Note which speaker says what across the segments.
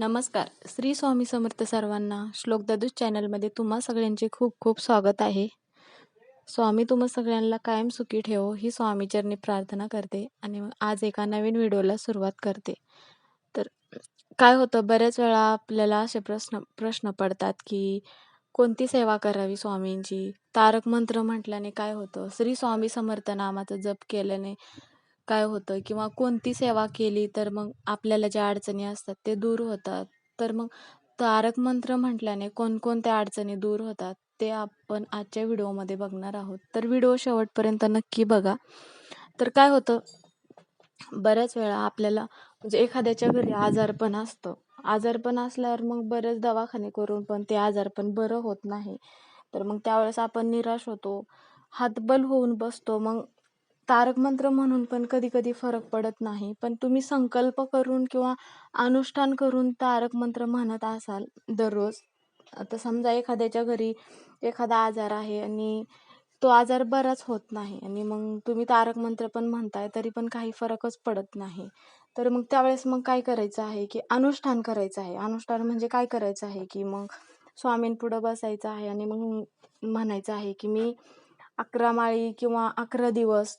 Speaker 1: नमस्कार. श्री स्वामी समर्थ सर्वांना श्लोक ददूस चॅनलमध्ये तुम्हा सगळ्यांचे खूप खूप स्वागत आहे. स्वामी तुम्हा सगळ्यांना कायम सुखी ठेवो ही स्वामीचरणी प्रार्थना करते आणि मग आज एका नवीन व्हिडिओला सुरुवात करते. तर काय होतं बऱ्याच वेळा आपल्याला असे प्रश्न प्रश्न पडतात की कोणती सेवा करावी स्वामींची? तारक मंत्र म्हटल्याने काय होतं? श्री स्वामी समर्थ नामाचा जप केल्याने काय होतं किंवा कोणती सेवा केली तर मग आपल्याला ज्या अडचणी असतात ते दूर होतात. तर मग तारक मंत्र म्हटल्याने कोणकोणत्या अडचणी दूर होतात ते आपण आजच्या व्हिडिओमध्ये बघणार आहोत. तर व्हिडिओ शेवटपर्यंत नक्की बघा. तर काय होतं? बऱ्याच वेळा आपल्याला म्हणजे एखाद्याच्या घरी आजारपण असतं. आजारपण असल्यावर मग बरेच दवाखाने करून पण ते आजारपण बरं होत नाही. तर मग त्यावेळेस आपण निराश होतो. हातबल होऊन बसतो. मग तारक मंत्र म्हणून पण कधी कधी फरक पडत नाही. पण तुम्ही संकल्प करून किंवा अनुष्ठान करून तारक मंत्र म्हणत असाल दररोज आता समजा एखाद्याच्या घरी एखादा आजार आहे आणि तो आजार बराच होत नाही आणि मग तुम्ही तारक मंत्र पण म्हणताय तरी पण काही फरकच पडत नाही. तर मग त्यावेळेस मग काय करायचं आहे की अनुष्ठान करायचं आहे. अनुष्ठान म्हणजे काय करायचं आहे की मग स्वामींपुढं बसायचं आहे आणि मग म्हणायचं आहे की मी अकरा माळी किंवा अकरा दिवस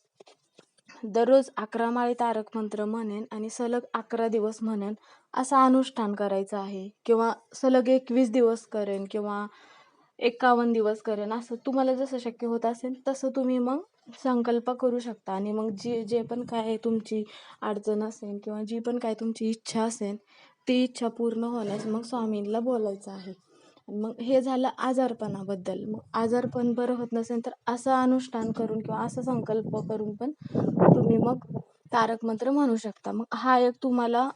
Speaker 1: दररोज अकरा माळी तारक मंत्र म्हणेन आणि सलग अकरा दिवस म्हणेन असं अनुष्ठान करायचं आहे. किंवा सलग एकवीस दिवस करेन किंवा एकावन्न दिवस करेन असं तुम्हाला जसं शक्य होत असेल तसं तुम्ही मग संकल्प करू शकता. आणि मग जी जे पण काय तुमची अडचण असेल किंवा जी पण काय तुमची इच्छा असेल ती इच्छा पूर्ण होण्यास मग स्वामींना बोलायचं आहे. मग हे झालं आजारपणाबद्दल. मग आजारपण बरं होत नसेल तर असं अनुष्ठान करून किंवा असा संकल्प करून पण तुम्ही मग तारक मंत्र म्हणू शकता. मग हा एक तुम्हाला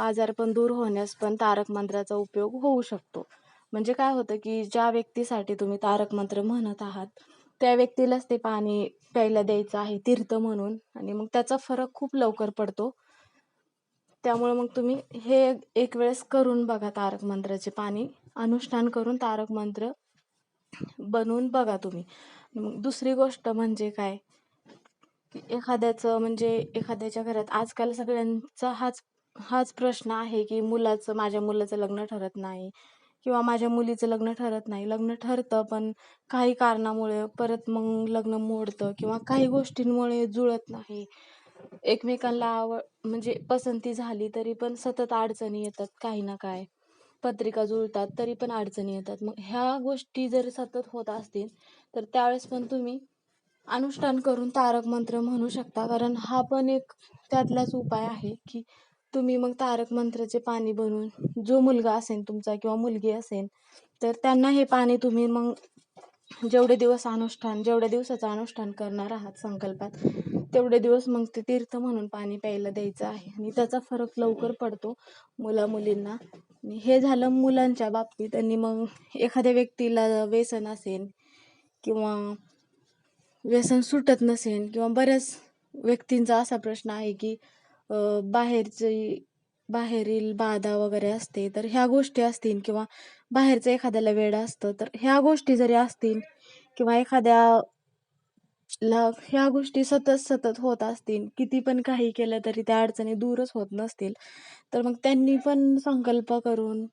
Speaker 1: आजारपण दूर होण्यास पण तारक मंत्राचा उपयोग होऊ शकतो. म्हणजे काय होतं की ज्या व्यक्तीसाठी तुम्ही तारक मंत्र म्हणत आहात त्या व्यक्तीलाच ते पाणी प्यायला द्यायचं आहे तीर्थ म्हणून. आणि मग त्याचा फरक खूप लवकर पडतो. त्यामुळे मग तुम्ही हे एक वेळेस करून बघा तारक मंत्राचे पाणी. अनुष्ठान करून तारक मंत्र बनवून बघा तुम्ही. मग दुसरी गोष्ट म्हणजे काय? एखाद्याचं म्हणजे एखाद्याच्या घरात आजकाल सगळ्यांचा हाच हाच प्रश्न आहे की मुलाचं माझ्या मुलाचं लग्न ठरत नाही किंवा माझ्या मुलीचं लग्न ठरत नाही. लग्न ठरतं पण काही कारणामुळे परत मग लग्न मोडतं किंवा काही गोष्टींमुळे जुळत नाही. एकमेकांना आवड म्हणजे पसंती झाली तरी पण सतत अडचणी येतात काही ना काय. पत्रिका जुळतात तरी पण अडचणी येतात. मग ह्या गोष्टी जर सतत होत असतील तर त्यावेळेस पण तुम्ही अनुष्ठान करून तारक मंत्र म्हणू शकता. कारण हा पण एक त्यातलाच उपाय आहे की तुम्ही मग तारक मंत्राचे पाणी बनवून जो मुलगा असेल तुमचा किंवा मुलगी असेल तर त्यांना हे पाणी तुम्ही मग जेवढे दिवस अनुष्ठान जेवढ्या दिवसाचं अनुष्ठान करणार आहात संकल्पात तेवढे दिवस मग ते तीर्थ म्हणून पाणी प्यायला द्यायचं आहे. आणि त्याचा फरक लवकर पडतो मुला मुलींना आणि हे झालं मुलांच्या बाबतीत. आणि मग एखाद्या व्यक्तीला व्यसन असेल किंवा व्यसन सुटत नसेल किंवा बऱ्याच व्यक्तींचा असा प्रश्न आहे की बाहेरची बाहेरील बाधा वगैरे असते तर ह्या गोष्टी असतील किंवा बाहेरचं एखाद्याला वेळ असतं तर ह्या गोष्टी जरी असतील किंवा एखाद्या ला ह्या गोष्टी सतत सतत होत असतील किती पण काही केलं तरी त्या अडचणी दूरच होत नसतील तर मग त्यांनी पण संकल्प करून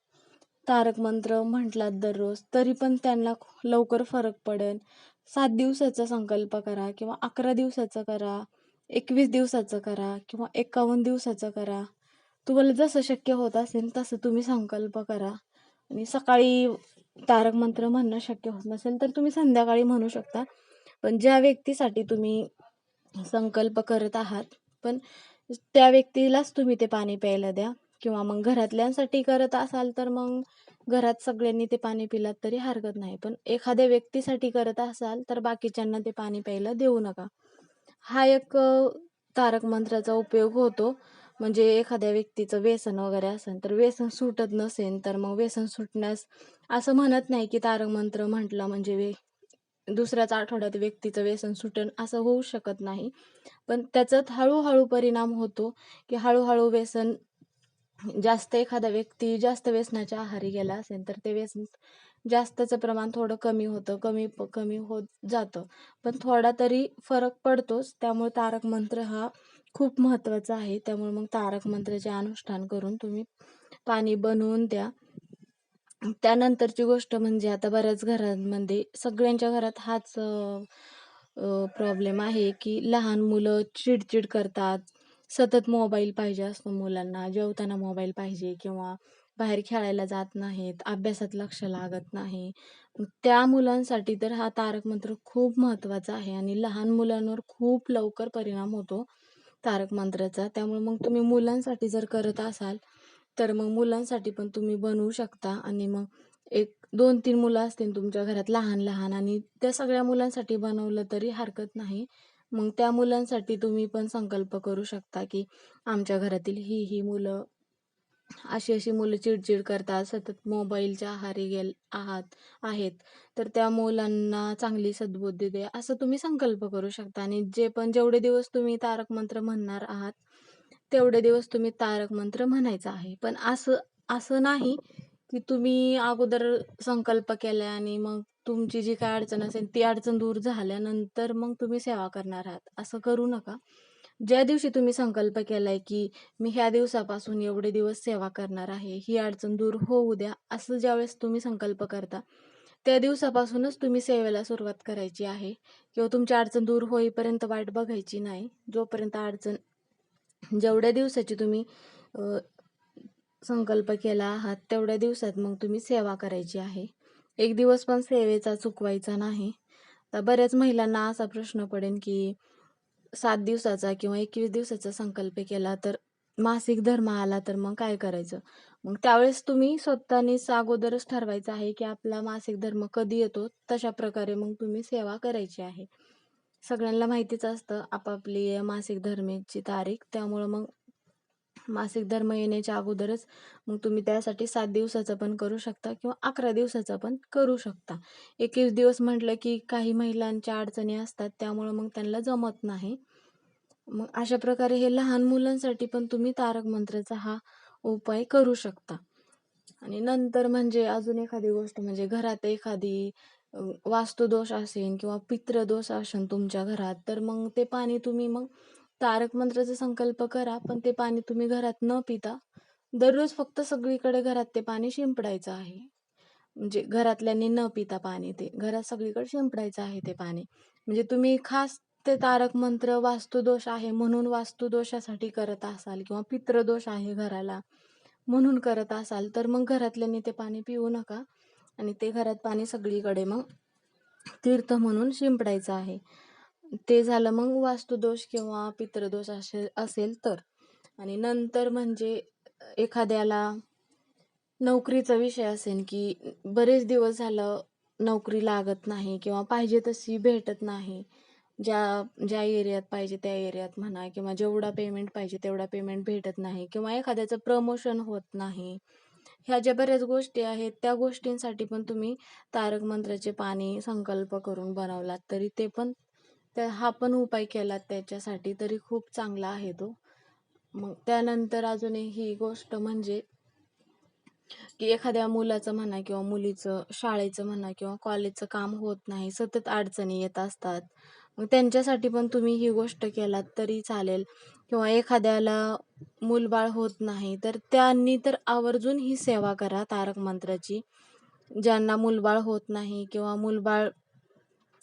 Speaker 1: तारक मंत्र म्हटलात दररोज तरी पण त्यांना लवकर फरक पडेल. सात दिवसाचा संकल्प करा किंवा अकरा दिवसाचं करा एकवीस दिवसाचं करा किंवा एकावन्न दिवसाचं करा. तुम्हाला जसं शक्य होत असेल तसं तुम्ही संकल्प करा. आणि सकाळी तारक मंत्र म्हणणं शक्य होत नसेल तर तुम्ही संध्याकाळी म्हणू शकता. पण ज्या व्यक्तीसाठी तुम्ही संकल्प करत आहात पण त्या व्यक्तीलाच तुम्ही ते पाणी प्यायला द्या. किंवा मग घरातल्यांसाठी करत असाल तर मग घरात सगळ्यांनी ते पाणी पिलात तरी हरकत नाही. पण एखाद्या व्यक्तीसाठी करत असाल तर बाकीच्यांना ते पाणी प्यायला देऊ नका. हा एक तारक मंत्राचा उपयोग होतो. म्हणजे एखाद्या व्यक्तीचं व्यसन वगैरे असेल तर व्यसन सुटत नसेल तर मग व्यसन सुटण्यास असं म्हणत नाही की तारकमंत्र म्हटलं म्हणजे वे दुसऱ्याच आठवड्यात व्यक्तीचं व्यसन सुटेल असं होऊ शकत नाही. पण त्याच्यात हळूहळू परिणाम होतो की हळूहळू व्यसन जास्त एखादा व्यक्ती जास्त व्यसनाच्या आहारी गेला असेल तर ते व्यसन जास्तचं प्रमाण थोडं कमी होतं कमी कमी होत जातं. पण थोडा तरी फरक पडतोच त्यामुळे तारक मंत्र हा खूप महत्त्वाचं आहे त्यामुळे मग तारक मंत्राचे अनुष्ठान करून तुम्ही पाणी बनवून द्या. त्यानंतरची गोष्ट म्हणजे आता बऱ्याच घरांमध्ये सगळ्यांच्या घरात हाच प्रॉब्लेम आहे की लहान मुलं चिडचिड करतात. सतत मोबाईल पाहिजे असतो मुलांना. जेवताना मोबाईल पाहिजे किंवा बाहेर खेळायला जात नाहीत, अभ्यासात लक्ष लागत नाही. त्या मुलांसाठी तर हा तारक मंत्र खूप महत्त्वाचा आहे आणि लहान मुलांवर खूप लवकर परिणाम होतो तारक मंत्राचा. त्यामुळे मग तुम्ही मुलांसाठी जर करत असाल, तर मग मुलांसाठी पण तुम्ही बनवू शकता आणि मग एक दोन तीन मुलं असतील तुमच्या घरात लहान-लहान आणि त्या सगळ्या मुलांसाठी बनवलं तरी हरकत नाही. मग त्या मुलांसाठी तुम्ही पण संकल्प करू शकता, की आमच्या घरातील ही, ही मुलं अशी-अशी मुलं चिडचिड करतात, सतत मोबाईलच्या आहारी गेल आहात आहेत. तर त्या मुलांना चांगली सद्बुद्धी द्या, असं तुम्ही संकल्प करू शकता आणि जे पण जेवढे दिवस तुम्ही तारक मंत्र म्हणणार आहात, तेवढे दिवस तुम्ही तारक मंत्र म्हणायचा आहे. पण असं असं नाही, की तुम्ही अगोदर संकल्प केलाय आणि मग तुमची जी काय अडचण असेल, ती अडचण दूर झाल्यानंतर मग तुम्ही सेवा करणार आहात, असं करू नका. ज्या दिवशी तुम्ही संकल्प केलाय, की मी ह्या दिवसापासून एवढे दिवस सेवा करणार आहे, ही अडचण दूर होऊ द्या, असं ज्यावेळेस तुम्ही संकल्प करता, त्या दिवसापासूनच तुम्ही सेवेला सुरुवात करायची आहे किंवा तुमची अडचण दूर होईपर्यंत वाट बघायची नाही. जोपर्यंत अडचण जेवढ्या दिवसाची तुम्ही संकल्प केला आहात, तेवढ्या दिवसात मग तुम्ही सेवा करायची आहे. एक दिवस पण सेवेचा चुकवायचा नाही. तर बऱ्याच महिलांना असा प्रश्न पडेल, की सात दिवसाचा किंवा एकवीस दिवसाचा संकल्प केला, तर मासिक धर्म आला तर मग काय करायचं? मग त्यावेळेस तुम्ही स्वतःनेच अगोदरच ठरवायचं आहे, की आपला मासिक धर्म कधी येतो, तशा प्रकारे मग तुम्ही सेवा करायची आहे. सगळ्यांना माहितीच असतं आपापली मासिक धर्माची तारीख. त्यामुळं मग मासिक धर्म येण्याच्या अगोदरच मग तुम्ही त्यासाठी सात दिवसाचं पण करू शकता किंवा अकरा दिवसाचं पण करू शकता. एकवीस दिवस म्हटलं, की काही महिलांच्या अडचणी असतात, त्यामुळं मग त्यांना जमत नाही. मग अशा प्रकारे हे लहान मुलांसाठी पण तुम्ही तारक मंत्राचा हा उपाय करू शकता. आणि नंतर म्हणजे अजून एखादी गोष्ट म्हणजे घरात एखादी वास्तुदोष असेल किंवा पित्रदोष असेल तुमच्या घरात, तर मग ते पाणी तुम्ही मग तारक मंत्राचा संकल्प करा, पण ते पाणी तुम्ही घरात न पिता दररोज फक्त सगळीकडे घरात ते पाणी शिंपडायचं आहे. म्हणजे घरातल्यांनी न पिता पाणी ते घरात सगळीकडे शिंपडायचं आहे ते पाणी. म्हणजे तुम्ही खास ते तारक मंत्र वास्तुदोष आहे म्हणून वास्तुदोषासाठी करत असाल किंवा पितृदोष आहे घराला म्हणून करत असाल, तर मग घरातल्यांनी ते पाणी पिऊ नका आणि ते घरात पाणी सगळीकडे मग तीर्थ म्हणून शिंपडायचं आहे. ते झालं मग वास्तुदोष किंवा पितृदोष असे असेल तर. आणि नंतर म्हणजे एखाद्याला नोकरीचा विषय असेल, की बरेच दिवस झालं नोकरी लागत नाही किंवा पाहिजे तशी भेटत नाही. ज्या ज्या एरियात पाहिजे त्या एरियात म्हणा किंवा जेवढा पेमेंट पाहिजे तेवढा पेमेंट भेटत नाही किंवा एखाद्याचं प्रमोशन होत नाही. ह्या ज्या बऱ्याच गोष्टी आहेत, त्या गोष्टींसाठी पण तुम्ही तारक मंत्राचे पाणी संकल्प करून बनवलात, तरी ते पण तर हा पण उपाय केलात त्याच्यासाठी तरी खूप चांगला आहे तो. मग त्यानंतर अजून ही गोष्ट म्हणजे की एखाद्या मुलाचं म्हणा किंवा मुलीचं शाळेचं म्हणा किंवा कॉलेजचं काम होत नाही, सतत अडचणी येत असतात. मग त्यांच्यासाठी पण तुम्ही ही गोष्ट केलात तरी चालेल किंवा एखाद्याला मूलबाळ होत नाही, तर त्यांनी तर आवर्जून ही सेवा करा तारक मंत्राची. ज्यांना मूलबाळ होत नाही किंवा मूलबाळ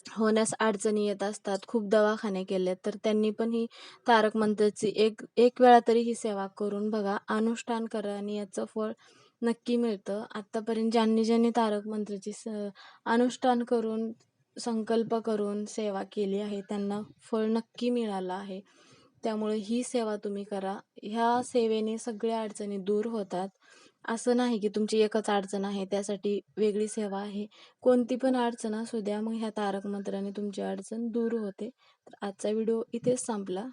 Speaker 1: होण्यास अडचणी येत असतात, खूप दवाखाने केले तर त्यांनी पण ही तारक मंत्रची एक एक वेळा तरी ही सेवा करून बघा. अनुष्ठान करा आणि याचं फळ नक्की मिळतं. आत्तापर्यंत ज्यांनी ज्यांनी तारक मंत्रची स अनुष्ठान करून, संकल्प करून सेवा केली आहे, त्यांना फळ नक्की मिळालं आहे. त्यामुळे ही सेवा तुम्ही करा. ह्या सेवेने सगळ्या अडचणी दूर होतात. असं नाही की तुमची एकच अडचण आहे, त्यासाठी वेगळी सेवा आहे. कोणती पण अडचण असू द्या, मग ह्या तारक मंत्राने तुमची अडचण दूर होते. तर आजचा व्हिडिओ इथेच संपला.